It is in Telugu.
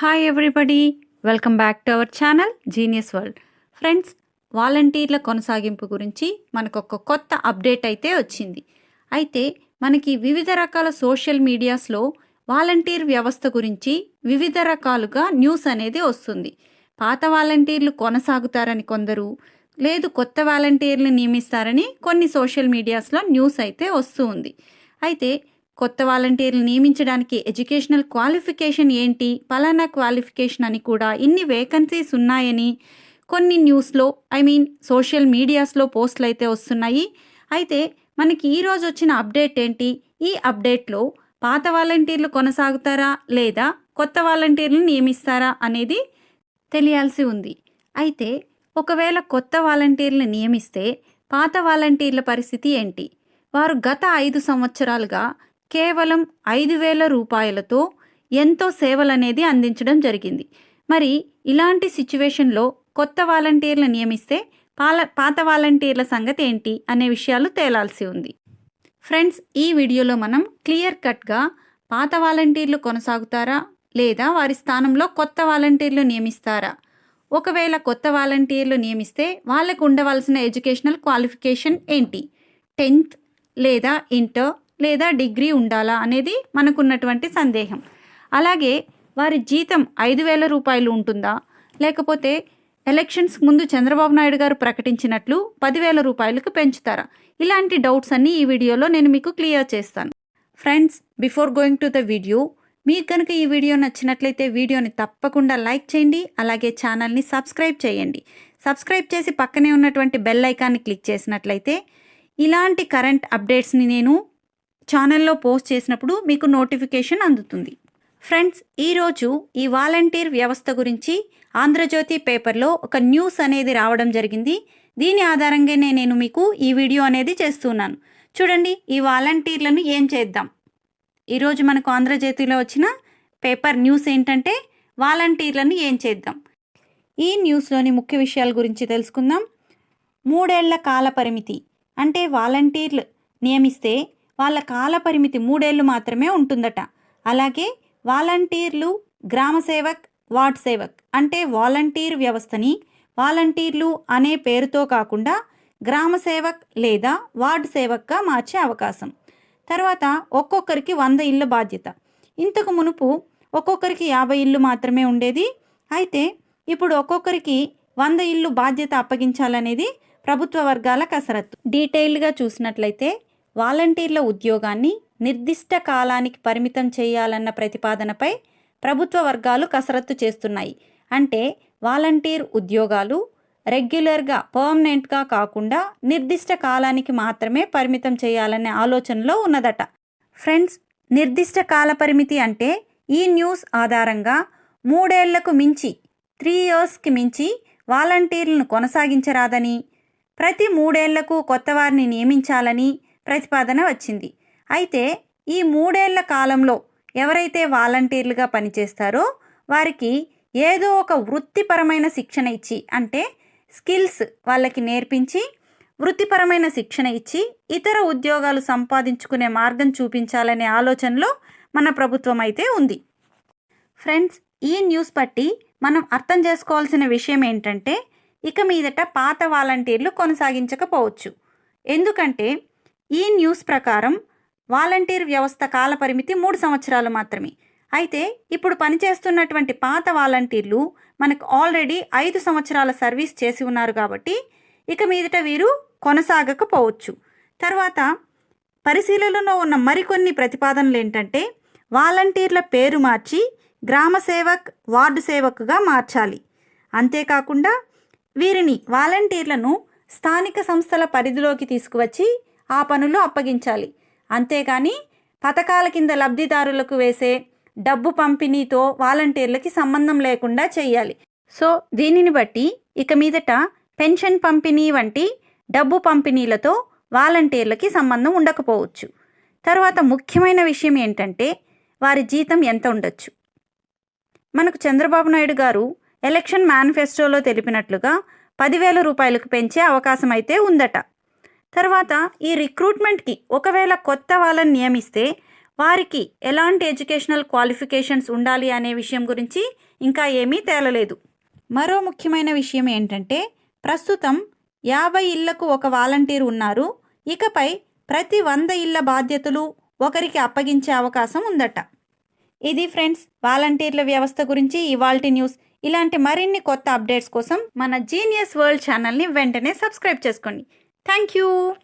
Hi everybody welcome back to our channel genius world friends వాలంటీర్ల కొనసాగింపు గురించి మనకు ఒక కొత్త అప్డేట్ అయితే వచ్చింది. అయితే మనకి వివిధ రకాల సోషల్ మీడియాస్లో వాలంటీర్ వ్యవస్థ గురించి వివిధ రకాలుగా న్యూస్ అనేది వస్తుంది. పాత వాలంటీర్లు కొనసాగుతారని కొందరు లేదు కొత్త వాలంటీర్లు నియమిస్తారని కొన్ని సోషల్ మీడియాస్లో న్యూస్ అయితే వస్తూ ఉంది. అయితే కొత్త వాలంటీర్లు నియమించడానికి ఎడ్యుకేషనల్ క్వాలిఫికేషన్ ఏంటి? పలానా క్వాలిఫికేషన్ అని కూడా ఇన్ని వేకెన్సీస్ ఉన్నాయని కొన్ని న్యూస్లో ఐ మీన్ సోషల్ మీడియాస్లో పోస్టులు అయితే వస్తున్నాయి. అయితే మనకి ఈరోజు వచ్చిన అప్డేట్ ఏంటి? ఈ అప్డేట్లో పాత వాలంటీర్లు కొనసాగుతారా? లేదా కొత్త వాలంటీర్లు నియమిస్తారా? అనేది తెలియాల్సి ఉంది. అయితే ఒకవేళ కొత్త వాలంటీర్లు నియమిస్తే పాత వాలంటీర్ల పరిస్థితి ఏంటి? వారు గత ఐదు సంవత్సరాలుగా కేవలం ఐదు వేల రూపాయలతో ఎంతో సేవలనేది అందించడం జరిగింది. మరి ఇలాంటి సిచ్యువేషన్లో కొత్త వాలంటీర్లు నియమిస్తే పాల పాత వాలంటీర్ల సంగతి ఏంటి అనే విషయాలు తేలాల్సి ఉంది. ఫ్రెండ్స్ ఈ వీడియోలో మనం క్లియర్ కట్గా పాత వాలంటీర్లు కొనసాగుతారా లేదా వారి స్థానంలో కొత్త వాలంటీర్లు నియమిస్తారా? ఒకవేళ కొత్త వాలంటీర్లు నియమిస్తే వాళ్ళకు ఉండవలసిన ఎడ్యుకేషనల్ క్వాలిఫికేషన్ ఏంటి? టెన్త్ లేదా ఇంటర్ లేదా డిగ్రీ ఉండాలా అనేది మనకున్నటువంటి సందేహం. అలాగే వారి జీతం ఐదు వేల రూపాయలు ఉంటుందా? లేకపోతే ఎలక్షన్స్ ముందు చంద్రబాబు నాయుడు గారు ప్రకటించినట్లు పదివేల రూపాయలకు పెంచుతారా? ఇలాంటి డౌట్స్ అన్నీ ఈ వీడియోలో నేను మీకు క్లియర్ చేస్తాను. Friends before going to the video మీకు కనుక ఈ వీడియో నచ్చినట్లయితే వీడియోని తప్పకుండా లైక్ చేయండి అలాగే ఛానల్ని సబ్స్క్రైబ్ చేయండి. సబ్స్క్రైబ్ చేసి పక్కనే ఉన్నటువంటి బెల్ ఐకాన్ని క్లిక్ చేసినట్లయితే ఇలాంటి కరెంట్ అప్డేట్స్ని నేను ఛానల్లో పోస్ట్ చేసినప్పుడు మీకు నోటిఫికేషన్ అందుతుంది. ఫ్రెండ్స్ ఈరోజు ఈ వాలంటీర్ వ్యవస్థ గురించి ఆంధ్రజ్యోతి పేపర్లో ఒక న్యూస్ అనేది రావడం జరిగింది. దీని ఆధారంగానే నేను మీకు ఈ వీడియో అనేది చేస్తున్నాను చూడండి ఈ వాలంటీర్లను ఏం చేద్దాం? ఈరోజు మనకు ఆంధ్రజ్యోతిలో వచ్చిన పేపర్ న్యూస్ ఏంటంటే వాలంటీర్లను ఏం చేద్దాం? ఈ న్యూస్లోని ముఖ్య విషయాల గురించి తెలుసుకుందాం. మూడేళ్ళ కాల పరిమితి. అంటే వాలంటీర్లు నియమిస్తే వాళ్ళ కాల పరిమితి మూడేళ్ళు మాత్రమే ఉంటుందట. అలాగే వాలంటీర్లు గ్రామ సేవక్ వార్డ్ సేవక్ అంటే వాలంటీర్ వ్యవస్థని వాలంటీర్లు అనే పేరుతో కాకుండా గ్రామ సేవక్ లేదా వార్డ్ సేవక్గా మార్చే అవకాశం. తర్వాత ఒక్కొక్కరికి వంద ఇళ్ళ బాధ్యత. ఇంతకు మునుపు ఒక్కొక్కరికి యాభై ఇల్లు మాత్రమే ఉండేది. అయితే ఇప్పుడు ఒక్కొక్కరికి వంద ఇళ్ళు బాధ్యత అప్పగించాలనేది ప్రభుత్వ వర్గాల కసరత్తు. డీటెయిల్గా చూసినట్లయితే వాలంటీర్ల ఉద్యోగాన్ని నిర్దిష్ట కాలానికి పరిమితం చేయాలన్న ప్రతిపాదనపై ప్రభుత్వ వర్గాలు కసరత్తు చేస్తున్నాయి. అంటే వాలంటీర్ ఉద్యోగాలు రెగ్యులర్గా పర్మనెంట్గా కాకుండా నిర్దిష్ట కాలానికి మాత్రమే పరిమితం చేయాలనే ఆలోచనలో ఉన్నదట. ఫ్రెండ్స్ నిర్దిష్ట కాల పరిమితి అంటే ఈ న్యూస్ ఆధారంగా మూడేళ్ళకు మించి త్రీ ఇయర్స్కి మించి వాలంటీర్లను కొనసాగించరాదని ప్రతి మూడేళ్ళకు కొత్త వారిని నియమించాలని ప్రతిపాదన వచ్చింది. అయితే ఈ మూడేళ్ళ కాలంలో ఎవరైతే వాలంటీర్లుగా పనిచేస్తారో వారికి ఏదో ఒక వృత్తిపరమైన శిక్షణ ఇచ్చి అంటే స్కిల్స్ వాళ్ళకి నేర్పించి వృత్తిపరమైన శిక్షణ ఇచ్చి ఇతర ఉద్యోగాలు సంపాదించుకునే మార్గం చూపించాలనే ఆలోచనలో మన ప్రభుత్వం అయితే ఉంది. ఫ్రెండ్స్ ఈ న్యూస్ బట్టి మనం అర్థం చేసుకోవాల్సిన విషయం ఏంటంటే ఇక మీదట పాత వాలంటీర్లు కొనసాగించకపోవచ్చు. ఎందుకంటే ఈ న్యూస్ ప్రకారం వాలంటీర్ వ్యవస్థ కాలపరిమితి మూడు సంవత్సరాలు మాత్రమే. అయితే ఇప్పుడు పనిచేస్తున్నటువంటి పాత వాలంటీర్లు మనకు ఆల్రెడీ ఐదు సంవత్సరాల సర్వీస్ చేసి ఉన్నారు కాబట్టి ఇక మీదట వీరు కొనసాగకపోవచ్చు. తర్వాత పరిశీలనలో ఉన్న మరికొన్ని ప్రతిపాదనలు ఏంటంటే వాలంటీర్ల పేరు మార్చి గ్రామ సేవక్ వార్డు సేవక్గా మార్చాలి. అంతేకాకుండా వీరిని వాలంటీర్లను స్థానిక సంస్థల పరిధిలోకి తీసుకువచ్చి ఆ పనులు అప్పగించాలి. అంతేగాని పథకాల కింద లబ్ధిదారులకు వేసే డబ్బు పంపిణీతో వాలంటీర్లకి సంబంధం లేకుండా చేయాలి. సో దీనిని బట్టి ఇక మీదట పెన్షన్ పంపిణీ వంటి డబ్బు పంపిణీలతో వాలంటీర్లకి సంబంధం ఉండకపోవచ్చు. తర్వాత ముఖ్యమైన విషయం ఏంటంటే వారి జీతం ఎంత ఉండొచ్చు? మనకు చంద్రబాబు నాయుడు గారు ఎలక్షన్ మేనిఫెస్టోలో తెలిపినట్లుగా పదివేల రూపాయలకు పెంచే అవకాశం అయితే ఉందట. తర్వాత ఈ రిక్రూట్మెంట్కి ఒకవేళ కొత్త వాళ్ళని నియమిస్తే వారికి ఎలాంటి ఎడ్యుకేషనల్ క్వాలిఫికేషన్స్ ఉండాలి అనే విషయం గురించి ఇంకా ఏమీ తేలలేదు. మరో ముఖ్యమైన విషయం ఏంటంటే ప్రస్తుతం యాభై ఇళ్ళకు ఒక వాలంటీర్ ఉన్నారు. ఇకపై ప్రతి వంద ఇళ్ళ బాధ్యతలు ఒకరికి అప్పగించే అవకాశం ఉందట. ఇది ఫ్రెండ్స్ వాలంటీర్ల వ్యవస్థ గురించి ఇవాల్టి న్యూస్. ఇలాంటి మరిన్ని కొత్త అప్డేట్స్ కోసం మన జీనియస్ వరల్డ్ ఛానల్ని వెంటనే సబ్స్క్రైబ్ చేసుకోండి. Thank you.